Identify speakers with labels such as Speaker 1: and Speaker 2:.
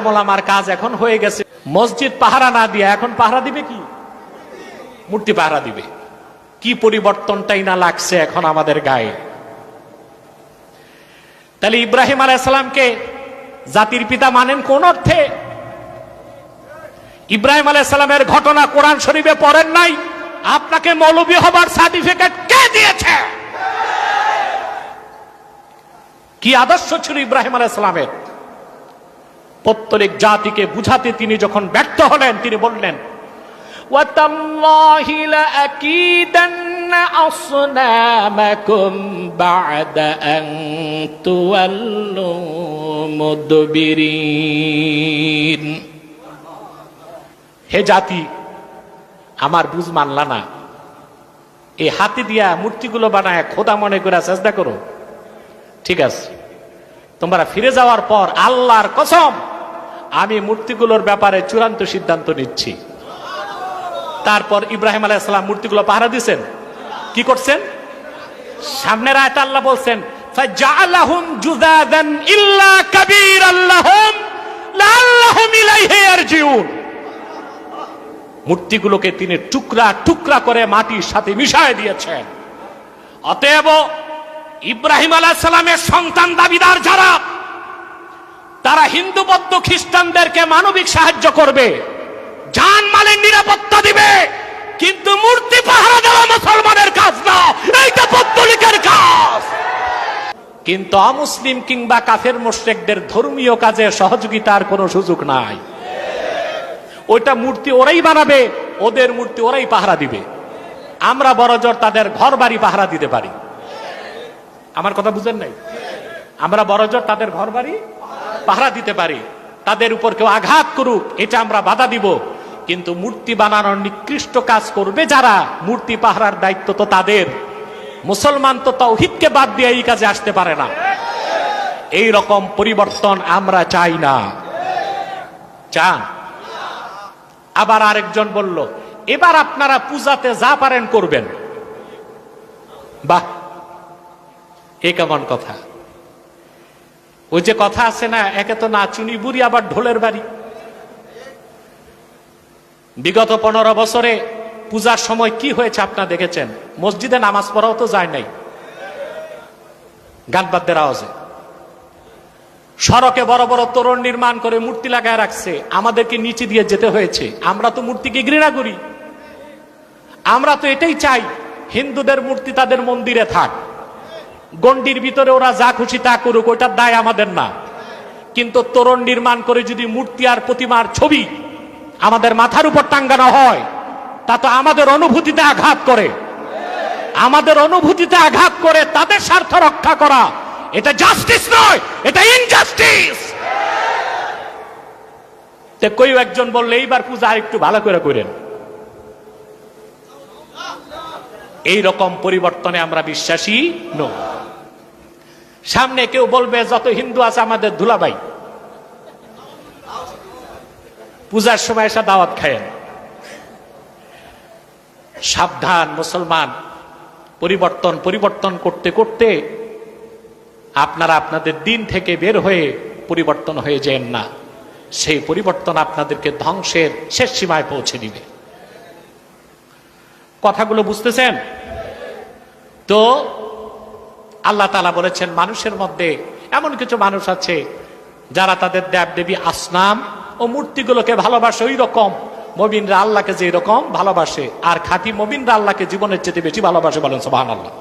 Speaker 1: মোলামার কাজ এখন হয়ে গেছে। মসজিদ পাহারা না দিয়ে এখন পাহারা দিবে কি? মূর্তি পাহারা দিবে। কি পরিবর্তনটাই না লাগছে এখন আমাদের গায়ে। তাহলে ইব্রাহিম আলাইসালামকে জাতির পিতা মানেন কোন অর্থে? ইব্রাহিম আলাইসালামের ঘটনা কোরআন শরীফে পড়েন নাই। আপনাকে মৌলবী হবার সার্টিফিকেট কে দিয়েছে? কি আদর্শ ছিল ইব্রাহিম আলাইসালামের প্রত্যেক জাতিকে বুঝাতে তিনি যখন ব্যর্থ হলেন, তিনি বললেন হে জাতি, আমার বুঝ মানলা না। এই হাতি দিয়া মূর্তিগুলো বানায় খোদা মনে করে চেষ্টা করো। ঠিক আছে, তোমরা ফিরে যাওয়ার পর আল্লাহর কসম আমি মূর্তিগুলোর ব্যাপারে চূড়ান্ত সিদ্ধান্ত নিচ্ছি। তারপর ইব্রাহিম আলাইসালাম মূর্তিগুলো পাহারা দিচ্ছেন কি করছেন? সামনের আয়ত আল্লাহ বলছেন মূর্তিগুলোকে তিনি টুকরা টুকরা করে মাটির সাথে মিশায় দিয়েছেন। অতএব ইব্রাহিম আলাহ সালামের সন্তান দাবিদার যারা তারা হিন্দু, বৌদ্ধ, খ্রিস্টানদেরকে মানবিক সাহায্য করবে। জান মালের নিরাপত্তা দিবে। কিন্তু মূর্তি পাহারা দেওয়া মুসলমানের কাজ না, এইটা পত্তলিকের কাজ। কিন্তু অমুসলিম কিংবা কাফের মোশরেকদের ধর্মীয় কাজে সহযোগিতার কোনো সুযোগ নাই। ওইটা মূর্তি ওরাই বানাবে, ওদের মূর্তি ওরাই পাহারা দিবে। আমরা বড়জোর তাদের ঘর বাড়ি পাহারা দিতে পারি। আমার কথা বুঝেন নাই? আমরা বড়জোর তাদের ঘর বাড়ি পাহারা দিতে পারি। তাদের উপর কেউ আঘাত করুক, এটা আমরা বাধা দিব। কিন্তু মূর্তি বানানোর নিকৃষ্ট কাজ করবে যারা, মূর্তি পাহারার দায়িত্ব তো তাদের। মুসলমান তো তৌহিদকে বাদ দিয়ে এই কাজে আসতে পারে না। এই রকম পরিবর্তন আমরা চাই না। চান? আবার আরেকজন বলল, এবার আপনারা পূজাতে যা পারেন করবেন। বাহ, এ কেমন কথা। ওই যে কথা আছে না, একে তো নাচুনি বুড়ি, আবার ঢোলের বাড়ি। বিগত পনেরো বছরে পূজার সময় কি হয়েছে আপনারা দেখেছেন? মসজিদে নামাজ পড়াও তো যায় নাই। গান বাদ্যের আওয়াজে। সড়কে বড় বড় তোরণ নির্মাণ করে মূর্তি লাগায় রাখছে। আমাদেরকে নিচে দিয়ে যেতে হয়েছে। আমরা তো মূর্তিকে ঘৃণা করি। আমরা তো এটাই চাই, হিন্দুদের মূর্তি তাদের মন্দিরে থাক। গন্ডির ভিতরে ওরা যা খুশি তা করুক, ওইটার দায় আমাদের না। কিন্তু তোরণ নির্মাণ করে যদি মূর্তি আর প্রতিমার ছবি আমাদের মাথার উপর টাঙ্গানো হয়, তা তো আমাদের অনুভূতিতে আঘাত করে। আমাদের অনুভূতিতে আঘাত করে তাদের স্বার্থ রক্ষা করা। এটা জাস্টিস নয়, এটা ইনজাস্টিস কেউ একজন বললে, এইবার পূজা একটু ভালো করে করেন। এই রকম পরিবর্তনে আমরা বিশ্বাসী নই। সামনে কেউ বলবে, যত হিন্দু আছে আমাদের ধুলাবাই। পূজার সময় এসে দাওয়াত খায়েন। সাবধান, মুসলমান। পরিবর্তন পরিবর্তন করতে করতে আপনারা আপনাদের দিন থেকে বের হয়ে পরিবর্তন হয়ে যেন না। সেই পরিবর্তন আপনাদেরকে ধ্বংসের শেষ সীমায় পৌঁছে দিবে। কথাগুলো বুঝতেছেন? তো আল্লাহ তালা বলেছেন, মানুষের মধ্যে এমন কিছু মানুষ আছে যারা তাদের দেব দেবী আসনাম ও মূর্তিগুলোকে ভালোবাসে ওই রকম মবিনরা আল্লাহকে যে রকম ভালোবাসে, আর খাতি মবিনরা আল্লাহকে জীবনের চেয়ে বেশি ভালোবাসে বলেন সোহান আল্লাহ